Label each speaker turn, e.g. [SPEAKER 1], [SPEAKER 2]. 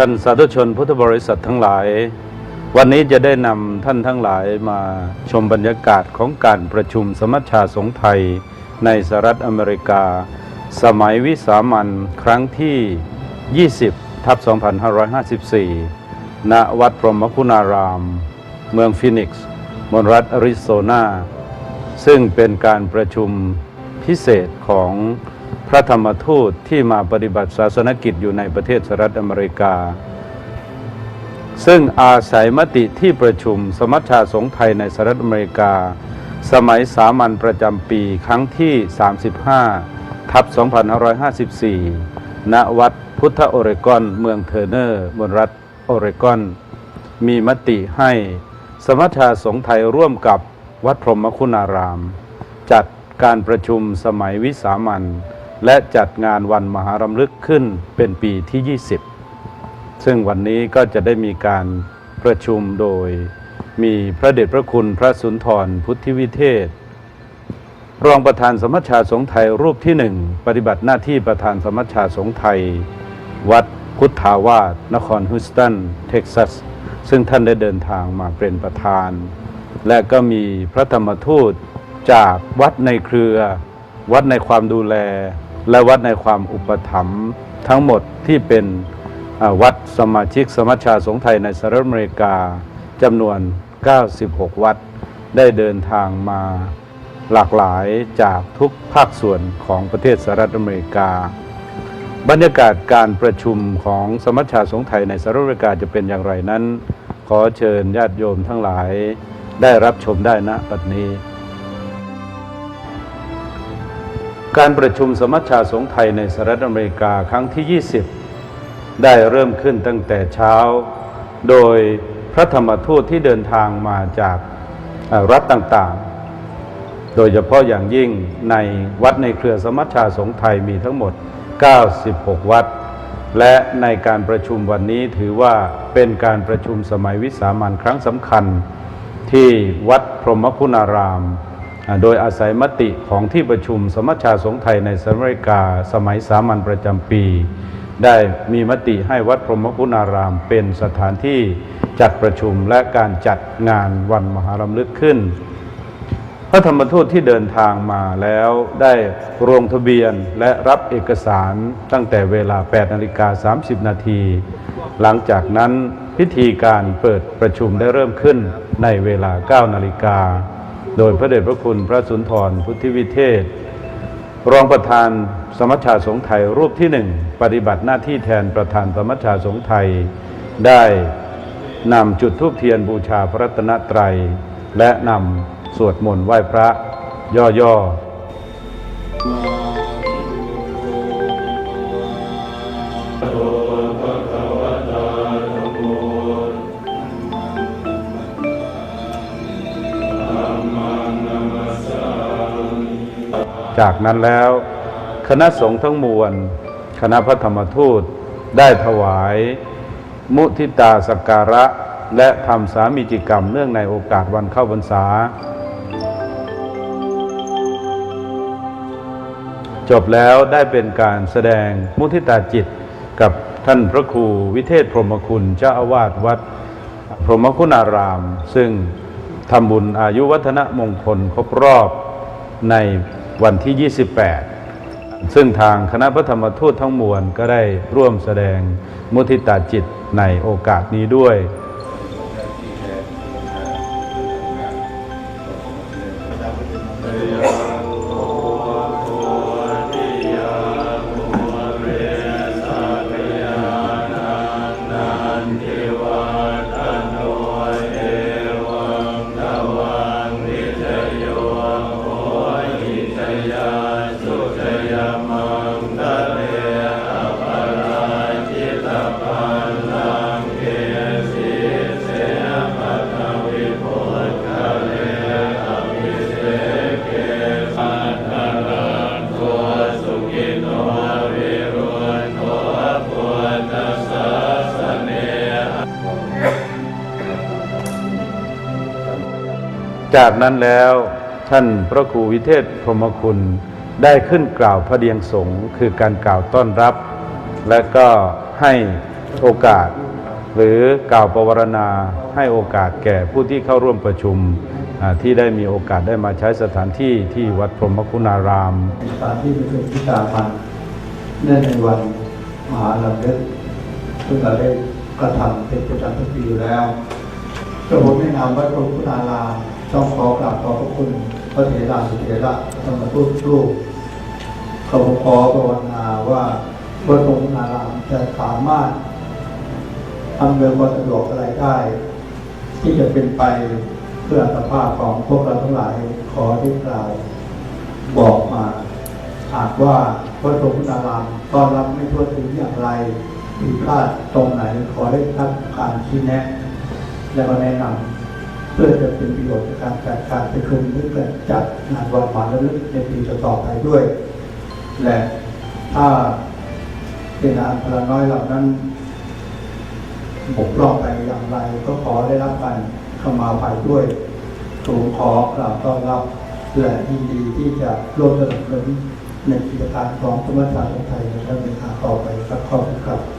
[SPEAKER 1] ท่านสาธุชนพุทธบริษัททั้งหลาย วันนี้จะได้นำท่านทั้งหลายมาชมบรรยากาศของการประชุมสมัชชาสงฆ์ไทย ในสหรัฐอเมริกา สมัยวิสามันครั้งที่ 20 ทับ 2554 ณ วัดพรหมคุณาราม เมืองฟินิกซ์ มณรัฐอริโซนา ซึ่งเป็นการประชุมพิเศษของ พระธรรมทูตที่มาปฏิบัติศาสนกิจอยู่ในประเทศสหรัฐอเมริกา ซึ่งอาศัยมติที่ประชุมสมัชชาสงฆ์ไทยในสหรัฐอเมริกา สมัยสามัญประจำปีครั้งที่ 35 ทับ 2554 ณ วัดพุทธโอเรกอน เมืองเทอร์เนอร์บนรัฐโอเรกอน มีมติให้สมัชชาสงฆ์ไทยร่วมกับวัดพรหมคุณาราม จัดการประชุมสมัยวิสามัน และจัดงานวันมหารำลึกขึ้นเป็นปีที่ 20 ซึ่งวันนี้ก็จะได้มีการประชุมโดยมีพระเดชพระคุณพระสุนทรพุทธิวิเทศ รองประธานสมัชชาสงฆ์ไทยรูปที่หนึ่งปฏิบัติหน้าที่ประธานสมัชชาสงฆ์ไทย วัดพุทธาวาสนครฮิสตัน เท็กซัส ซึ่งท่านได้เดินทางมาเป็นประธาน และก็มีพระธรรมทูตจากวัดในเครือ วัดในความดูแล และวัดในความอุปถัมภ์ทั้งหมดที่เป็นวัดสมาชิกสมัชชาสงฆ์ไทยในสหรัฐอเมริกาจำนวน 96 วัด ได้เดินทางมาหลากหลายจากทุกภาคส่วนของประเทศสหรัฐอเมริกา บรรยากาศการประชุมของสมัชชาสงฆ์ไทยในสหรัฐอเมริกาจะเป็นอย่างไรนั้น ขอเชิญญาติโยมทั้งหลายได้รับชมได้ณบัดนี้ การประชุมสมัชชาสงฆ์ไทยในสหรัฐอเมริกาครั้งที่ 20 ได้เริ่มขึ้นตั้งแต่เช้า โดยพระธรรมทูตที่เดินทางมาจากรัฐต่างๆ โดยเฉพาะอย่างยิ่งในวัดในเครือสมัชชาสงฆ์ไทยมีทั้งหมด 96 วัด และในการประชุมวันนี้ถือว่าเป็นการประชุมสมัยวิสามันครั้งสำคัญที่วัดพรหมคุณาราม โดยอาศัยมติของที่ประชุมสมัชชาสงฆ์ไทยในสหรัฐอเมริกาสมัยสามัญประจำปี ได้มีมติให้วัดพรหมคุณารามเป็นสถานที่จัดประชุมและการจัดงานวันมหารำลึกขึ้น พระธรรมทูตที่เดินทางมาแล้วได้ลงทะเบียนและรับเอกสารตั้งแต่เวลา 8นาฬิกา30 นาทีหลังจากนั้นพิธีการเปิดประชุมได้เริ่มขึ้นในเวลา 9 นาฬิกา โดยพระเดชพระคุณพระสุนทรพุทธิวิเทศ รองประธานสมัชชาสงฆ์ไทยรูปที่หนึ่งปฏิบัติหน้าที่แทนประธานสมัชชาสงฆ์ไทย ได้นำจุดธูปเทียนบูชาพระรัตนตรัย และนำสวดมนต์ไหว้พระย่อๆ จากนั้นแล้ว คณะสงฆ์ทั้งมวล คณะพระธรรมทูตได้ถวาย มุทิตาสกการะ และทำสามีจิกรรมเนื่องในโอกาสวันเข้าพรรษา จบแล้วได้เป็นการแสดงมุทิตาจิตกับท่านพระครูวิเทศพรหมคุณเจ้าอาวาสวัด พรหมคุณาราม ซึ่งทำบุญอายุวัฒนมงคลครบรอบใน วันที่ 28 ซึ่งทางคณะพระธรรมทูตทั้งมวลก็ได้ร่วมแสดงมุทิตาจิตในโอกาสนี้ด้วย จากนั้นแล้วท่านพระครูวิเทศพรหมคุณได้ขึ้นกล่าวพระเดียงสงฆ์คือการกล่าวต้อนรับ และก็ให้โอกาส หรือกล่าวประวรณาให้โอกาสแก่ผู้ที่เข้าร่วมประชุมที่ได้มีโอกาสได้มาใช้สถานที่ที่วัดพรหมคุณาราม
[SPEAKER 2] สถานที่ประชุมพิจารมันเนื่องในวันมหาลัยซึ่งเราได้กระทำเป็นประจำทุกปีอยู่แล้วกระผมในะนามวัดพระพุทธาราม ต้องขอกราบขอบพระคุณพระเถระสุเถระธรรมทูตลูกขอขอภาวนาว่าวัดพระพุทธารามจะสามารถอำนวยความสะดวกอะไรได้ ที่จะเป็นไปเพื่อสภาพของพวกเราทั้งหลายขอได้กล่าวบอกมาหากว่าพระสงฆ์นารามต้อนรับไม่ทั่วถึงอย่างไรผิดพลาดตรงไหนขอได้รับการชี้แนะ และก็แนะนำ เพื่อจะเป็นประโยชน์ในการจัดการประชุมหรือการจัดงานวันมหาฤกษ์ในปีต่อๆไปด้วย และถ้าเป็นงานพลน้อยเหล่านั้นบกพร่องไปอย่างไร ก็ขอได้รับการเข้ามาภายด้วยสูงขอกราบต้อนรับและยินดีที่จะร่วมสนับสนุนในกิจการของสมรรถศาสตร์ไทยในการเดินทาต่อไปครับขอบคุณครับ